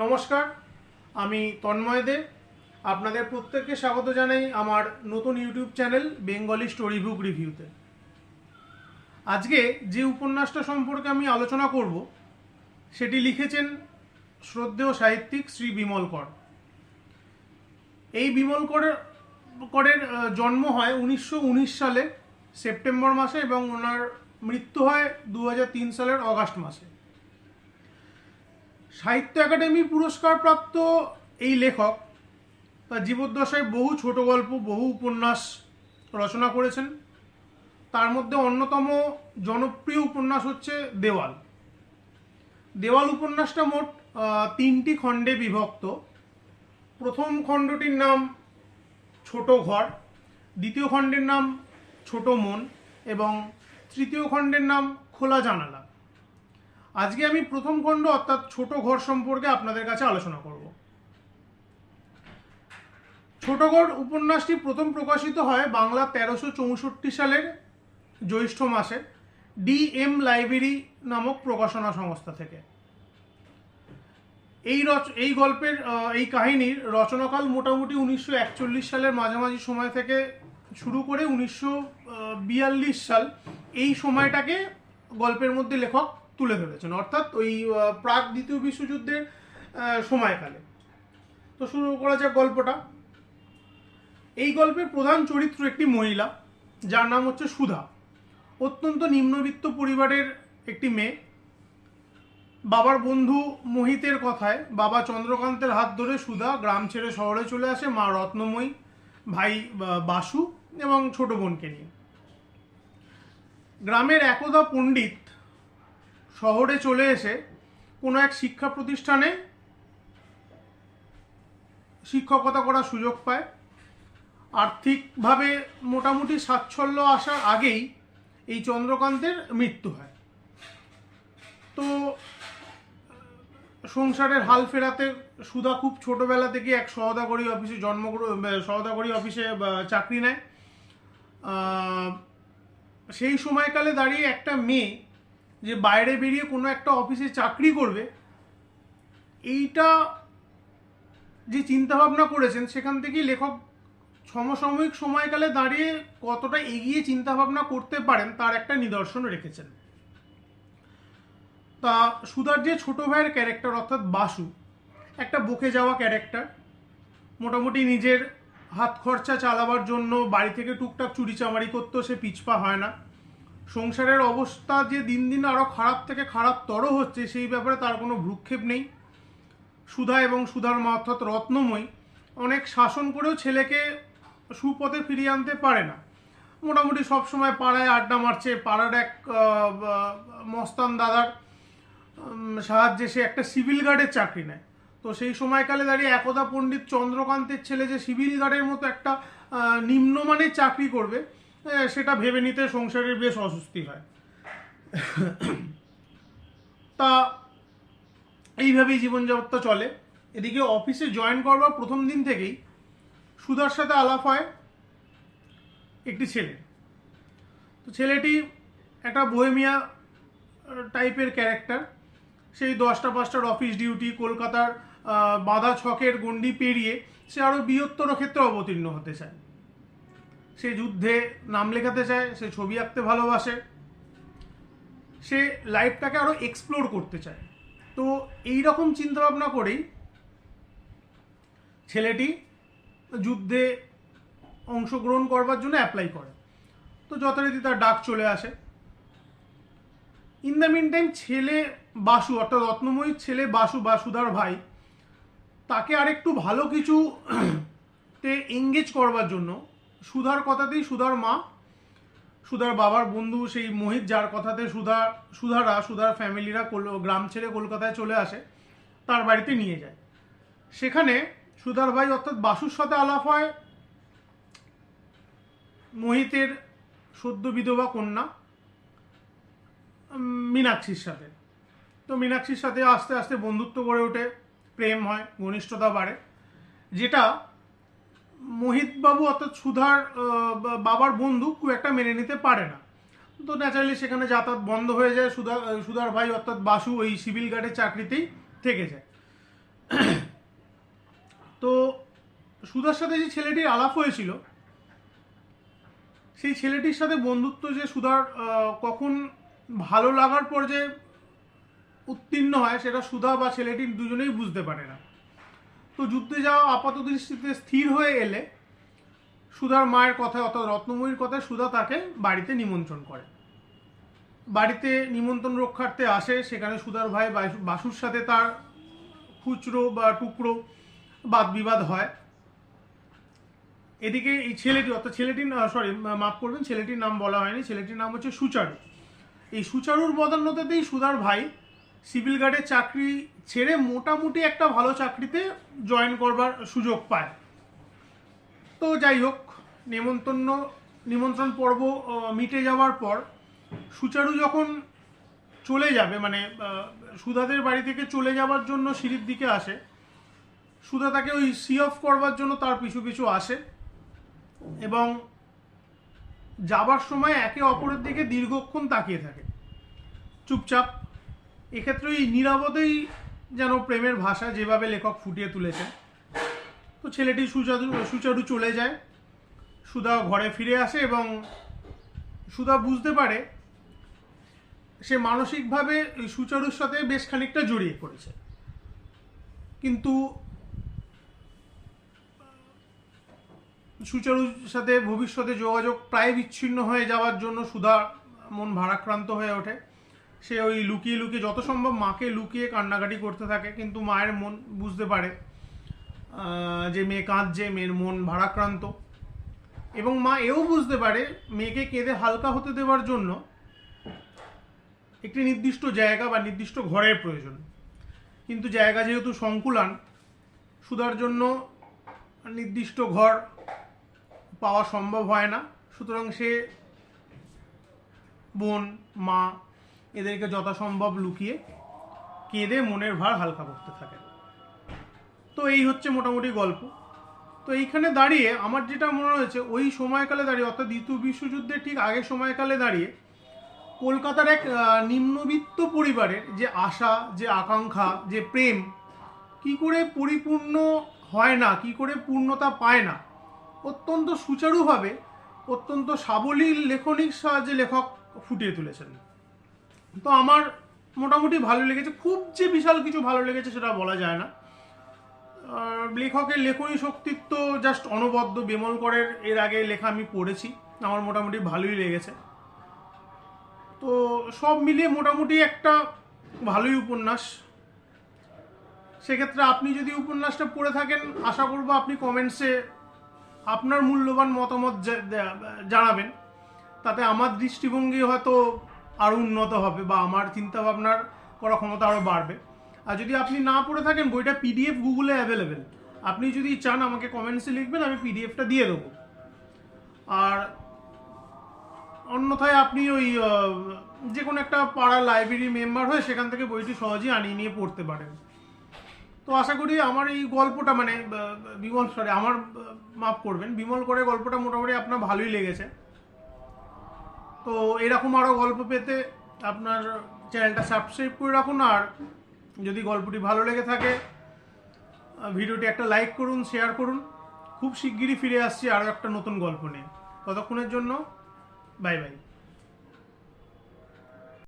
নমস্কার, আমি তন্ময় দে। আপনাদের প্রত্যেককে স্বাগত জানাই আমার নতুন YouTube channel Bengali story book রিভিউতে। আজকে যে উপন্যাসটা সম্পর্কে আমি আলোচনা করব, সেটি লিখেছেন শ্রদ্ধেয় সাহিত্যিক শ্রী বিমল কর। এই বিমল করের করের জন্ম হয় উনিশশো উনিশ সালে, সেপ্টেম্বর মাসে এবং ওনার মৃত্যু হয় দু হাজার তিন সালের অগাস্ট মাসে। সাহিত্য একাডেমি পুরস্কার প্রাপ্ত এই লেখক তার জীবদ্দশায় বহু ছোট গল্প, বহু উপন্যাস রচনা করেছেন। তার মধ্যে অন্যতম জনপ্রিয় উপন্যাস হচ্ছে দেওয়াল। দেওয়াল উপন্যাসটা মোট তিনটি খণ্ডে বিভক্ত। প্রথম খণ্ডটির নাম ছোট ঘর, দ্বিতীয় খণ্ডের নাম ছোট মন এবং তৃতীয় খণ্ডের নাম খোলা জানালা। আজকে আমি প্রথম খণ্ড অর্থাৎ ছোট ঘর সম্পর্কে আপনাদের কাছে আলোচনা করব। ছোট ঘর উপন্যাসটি প্রথম প্রকাশিত হয় বাংলা তেরোশো চৌষট্টি সালের জ্যৈষ্ঠ মাসে ডি এম লাইব্রেরি নামক প্রকাশনা সংস্থা থেকে। এই রচ, এই গল্পের এই কাহিনীর রচনাকাল মোটামুটি উনিশশো একচল্লিশ সালের মাঝামাঝি সময় থেকে শুরু করে উনিশশো বিয়াল্লিশ সাল এই সময়টাকে গল্পের মধ্যে লেখক তুলে ধরেছেন। অর্থাৎ ওই প্রাক দ্বিতীয় বিশ্বযুদ্ধের সময়কালে। তো শুরু করা যাক গল্পটা। এই গল্পের প্রধান চরিত্র একটি মহিলা, যার নাম হচ্ছে সুধা। অত্যন্ত নিম্নবিত্ত পরিবারের একটি মেয়ে। বাবার বন্ধু মোহিতের কথায় বাবা চন্দ্রকান্তের হাত ধরে সুধা গ্রাম ছেড়ে শহরে চলে আসে মা রত্নময়ী, ভাই বাসু এবং ছোট বোনকে নিয়ে। গ্রামের একদা পণ্ডিত শহরে চলে এসে কোনো এক শিক্ষা প্রতিষ্ঠানে শিক্ষকতা করার সুযোগ পায়। আর্থিকভাবে মোটামুটি সাচ্ছল্য আসার আগেই এই চন্দ্রকান্তের মৃত্যু হয়। তো সংসারের হাল ফেরাতে সুধা খুব ছোটোবেলা থেকে এক সহদাগরী অফিসে জন্মগ্রহণ সহদাগরী অফিসে চাকরি নেয়। সেই সময়কালে দাঁড়িয়ে একটা মেয়ে যে বাইরে বেরিয়ে কোনো একটা অফিসে চাকরি করবে, এইটা যে চিন্তাভাবনা করেছেন, সেখান থেকেই লেখক সমসাময়িক সময়কালে দাঁড়িয়ে কতটা এগিয়ে চিন্তাভাবনা করতে পারেন, তার একটা নিদর্শন রেখেছেন। তা সুধার যে ছোট ভাইয়ের ক্যারেক্টার, অর্থাৎ বাসু, একটা বকে যাওয়া ক্যারেক্টার, মোটামুটি নিজের হাত খরচা চালাবার জন্য বাড়ি থেকে টুকটাক চুরি চামারি করতেও সে পিছপা হয় না। সংসারের অবস্থা যে দিন দিন আরও খারাপ থেকে খারাপতর হচ্ছে, সেই ব্যাপারে তার কোনো ভ্রুক্ষেপ নেই। সুধা এবং সুধার মা অর্থাৎ রত্নময়ী অনেক শাসন করেও ছেলেকে সুপথে ফিরিয়ে আনতে পারে না। মোটামুটি সবসময় পাড়ায় আড্ডা মারছে, পাড়ার এক মস্তান দাদার সাহায্যে সে একটা সিভিল গার্ডের চাকরি নেয়। তো সেই সময়কালে দাঁড়িয়ে একদা পণ্ডিত চন্দ্রকান্তের ছেলে যে সিভিল গার্ডের মতো একটা নিম্নমানের চাকরি করবে সেটা ভেবে নিতে সংসারের বেশ অস্বস্তি হয়। তা এইভাবেই জীবনযাত্রা চলে। এদিকে অফিসে জয়েন করবার প্রথম দিন থেকেই সুধার সাথে আলাপ হয় একটি ছেলে। তো ছেলেটি একটা বহেমিয়া টাইপের ক্যারেক্টার সেই দশটা পাঁচটার অফিস ডিউটি কলকাতার বাঁধা ছকের গণ্ডি পেরিয়ে সে আরও বৃহত্তর ক্ষেত্রে অবতীর্ণ হতে চায়। সে যুদ্ধে নাম লেখাতে চায়, সে ছবি আঁকতে ভালোবাসে, সে লাইফটাকে আরও এক্সপ্লোর করতে চায়। তো এই রকম চিন্তাভাবনা করেই ছেলেটি যুদ্ধে অংশগ্রহণ করবার জন্য অ্যাপ্লাই করে। তো যথারীতি তার ডাক চলে আসে। ইন দ্য মিন টাইম ছেলে বাসু, অর্থাৎ রত্নময়ীর ছেলে বাসু, বাসুদার ভাই, তাকে আরেকটু ভালো কিছু তে এঙ্গেজ করবার জন্য সুধার কথাতেই সুধার মা, সুধার বাবার বন্ধু সেই মোহিত, যার কথাতে সুধা, সুধারা, সুধার ফ্যামিলিরা গ্রাম ছেড়ে কলকাতায় চলে আসে, তার বাড়িতে নিয়ে যায়। সেখানে সুধার ভাই অর্থাৎ বাসুর সাথে আলাপ হয়, মোহিতের সদ্য বিধবা কন্যা মীনাক্ষীর সাথে। তো মীনাক্ষীর সাথে আস্তে আস্তে বন্ধুত্ব গড়ে ওঠে, প্রেম হয়, ঘনিষ্ঠতা বাড়ে, যেটা মোহিতবাবু অর্থাৎ সুধার বাবার বন্ধু খুব একটা মেনে নিতে পারে না। তো ন্যাচারালি সেখানে যাতায়াত বন্ধ হয়ে যায়, সুধা সুধার ভাই অর্থাৎ বাসু ওই সিভিল গার্ডের চাকরিতেই থেকে যায়। তো সুধার সাথে যে ছেলেটির আলাপ হয়েছিল, সেই ছেলেটির সাথে বন্ধুত্ব যে সুধার কখন ভালো লাগার পর যে উত্তীর্ণ হয়, সেটা সুধা বা ছেলেটির দুজনেই বুঝতে পারে না। তো যুদ্ধে যাওয়া আপাত দৃষ্টিতে স্থির হয়ে এলে সুধার মায়ের কথায় অর্থাৎ রত্নময়ীর কথায় সুধা তাকে বাড়িতে নিমন্ত্রণ করে। বাড়িতে নিমন্ত্রণ রক্ষার্থে আসে, সেখানে সুধার ভাই বাসুর সাথে তার খুচরো বা টুকরো বাদ বিবাদ হয়। এদিকে এই ছেলেটি, অর্থাৎ ছেলেটির সরি মাফ করবেন, ছেলেটির নাম বলা হয়নি, ছেলেটির নাম হচ্ছে সুচারু। এই সুচারুর বদন্যতাতেই সুধার ভাই সিভিল গার্ডের চাকরি ছেড়ে মোটামুটি একটা ভালো চাকরিতে জয়েন করবার সুযোগ পায়। তো যাই হোক, নেমন্তন্ন, নিমন্ত্রণ পর্ব মিটে যাওয়ার পর সুচারু যখন চলে যাবে মানে সুধাদের বাড়ি থেকে চলে যাওয়ার জন্য সিঁড়ির দিকে আসে, সুধা তাকে ওই সি অফ করবার জন্য তার পিছু পিছু আসে এবং যাবার সময় একে অপরের দিকে দীর্ঘক্ষণ তাকিয়ে থাকে। চুপচাপ এক্ষেত্রে ওই নিরাপদেই যেন প্রেমের ভাষা যেভাবে লেখক ফুটিয়ে তুলেছে তো ছেলেটি সুচারু সুচারু চলে যায়। সুধা ঘরে ফিরে আসে এবং সুধা বুঝতে পারে সে মানসিকভাবে সুচারুর সাথে বেশ খানিকটা জড়িয়ে পড়েছে। কিন্তু সুচারুর সাথে ভবিষ্যতে যোগাযোগ প্রায় বিচ্ছিন্ন হয়ে যাওয়ার জন্য সুধা মন ভারাক্রান্ত হয়ে ওঠে। সে ওই লুকিয়ে লুকিয়ে যত সম্ভব মাকে লুকিয়ে কান্নাকাটি করতে থাকে, কিন্তু মায়ের মন বুঝতে পারে যে মেয়ে কাঁদছে, মেয়ের মন ভারাক্রান্ত। এবং মা এও বুঝতে পারে মেয়েকে কেঁদে হালকা হতে দেওয়ার জন্য একটি নির্দিষ্ট জায়গা বা নির্দিষ্ট ঘরের প্রয়োজন। কিন্তু জায়গা যেহেতু সংকুলান, সুধার জন্য নির্দিষ্ট ঘর পাওয়া সম্ভব হয় না। সুতরাং সে বোন, মা এদেরকে যথাসম্ভব লুকিয়ে কেঁদে মনের ভার হালকা করতে থাকে। তো এই হচ্ছে মোটামুটি গল্প। তো এইখানে দাঁড়িয়ে আমার যেটা মনে হয়েছে, ওই সময়কালে দাঁড়িয়ে, অর্থাৎ দ্বিতীয় বিশ্বযুদ্ধের ঠিক আগের সময়কালে দাঁড়িয়ে কলকাতার এক নিম্নবিত্ত পরিবারের যে আশা, যে আকাঙ্ক্ষা, যে প্রেম, কি করে পরিপূর্ণ হয় না, কি করে পূর্ণতা পায় না, অত্যন্ত সুচারুভাবে, অত্যন্ত সাবলীল লেখনিক সাহায্যে লেখক ফুটিয়ে তুলেছেন। তো আমার মোটামুটি ভালো লেগেছে। খুব যে বিশাল কিছু ভালো লেগেছে সেটা বলা যায় না। লেখকের লেখনী শক্তির তো জাস্ট অনবদ্য, বেমল করের এর আগে লেখা আমি পড়েছি। আমার মোটামুটি ভালোই লেগেছে। তো সব মিলিয়ে মোটামুটি একটা ভালোই উপন্যাস। সেক্ষেত্রে আপনি যদি উপন্যাসটা পড়ে থাকেন, আশা করব আপনি কমেন্টসে আপনার মূল্যবান মতামত জানাবেন। তাতে আমার দৃষ্টিভঙ্গি হয়তো আরও উন্নত হবে বা আমার চিন্তা ভাবনার করার ক্ষমতা আরও বাড়বে। আর যদি আপনি না পড়ে থাকেন, বইটা পিডিএফ গুগলে অ্যাভেলেবেল আপনি যদি চান আমাকে কমেন্টসে লিখবেন, আমি পিডিএফটা দিয়ে দেবো। আর অন্যথায় আপনি ওই যে কোনো একটা পাড়ার লাইব্রেরি মেম্বার হয়ে সেখান থেকে বইটি সহজেই আনিয়ে নিয়ে পড়তে পারেন। তো আশা করি আমার এই গল্পটা মানে বিমল সরি আমার মাফ করবেন, বিমল করে গল্পটা মোটামুটি আপনার ভালোই লেগেছে। তো এরকম আরও গল্প পেতে আপনার চ্যানেলটা সাবস্ক্রাইব করে রাখুন আর যদি গল্পটি ভালো লেগে থাকে ভিডিওটি একটা লাইক করুন শেয়ার করুন। খুব শিগগিরই ফিরে আসছি আরও একটা নতুন গল্প নিয়ে। ততক্ষণের জন্য বাই বাই